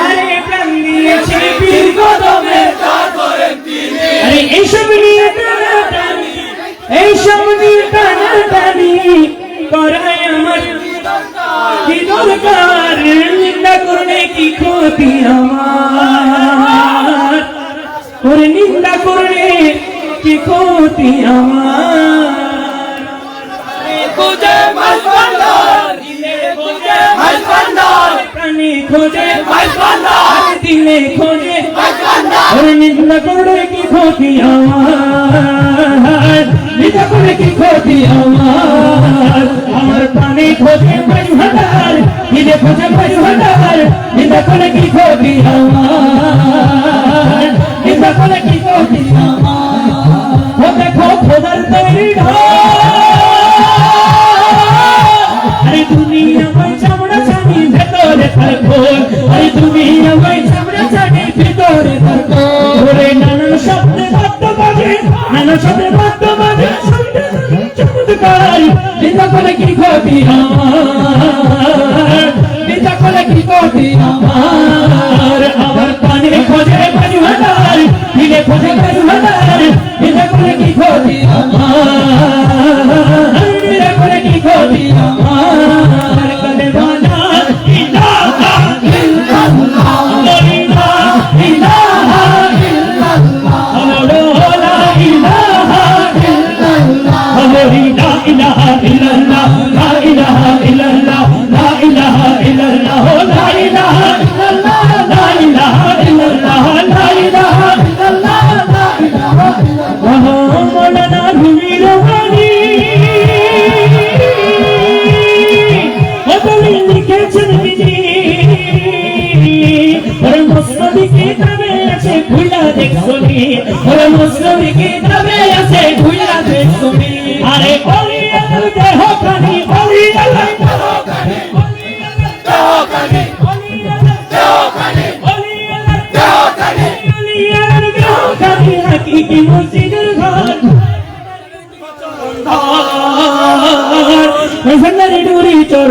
আরে, প্রাণ দিয়েছি বীর কদমে আরে, এইসব নিয়ে এইসব নিয়ে টানাটানি করাই আমার কি দরকার? কি ক্ষতি আমার? নিন্দা করলে কি ক্ষতি আমার? খোঁজে দিলে খোঁজে ওরে নিন্দা করলে কি ক্ষতি আমার? নিন্দা করলে কি ক্ষতি আমার? আমার প্রাণে খোঁজে পাই ভান্ডার দিলে খোঁজে পাই ভান্ডার নিন্দা করলে কি ক্ষতি আমার? নিন্দা করলে কি ক্ষতি আমার? দেখো খোদার তৈরি আরে দুনিয়া চানি ভর ভোর, আরে তুমি আমায় ছামড়া ছাড়ে ভিতরে থাকো। ওরে নানা স্বপ্নে ভক্ত বাজে নানা স্বপ্নে ভক্ত বাজে চমৎকারাই বিন্দা করে কি ক্ষতি আমার? বিন্দা করে কি ক্ষতি আমার? আমার কানে খোঁজে পানি হাজার দিলে খোঁজে দেখছনি ওরে মুসলমি কিতাবে আছে ভুলা দেখছনি আরে ওলি আল্লাহ দেহ কানি ওলি আল্লাহ দেহ কানি। দেহ কানে ওলি আল্লাহ দেহ কানে। ওলি আল্লাহ দেহ কানে ওলি আল্লাহ দেহ কানি। হাকিকি মসজিদের ঘর ঘর ভান্ডারি ডুরি চোর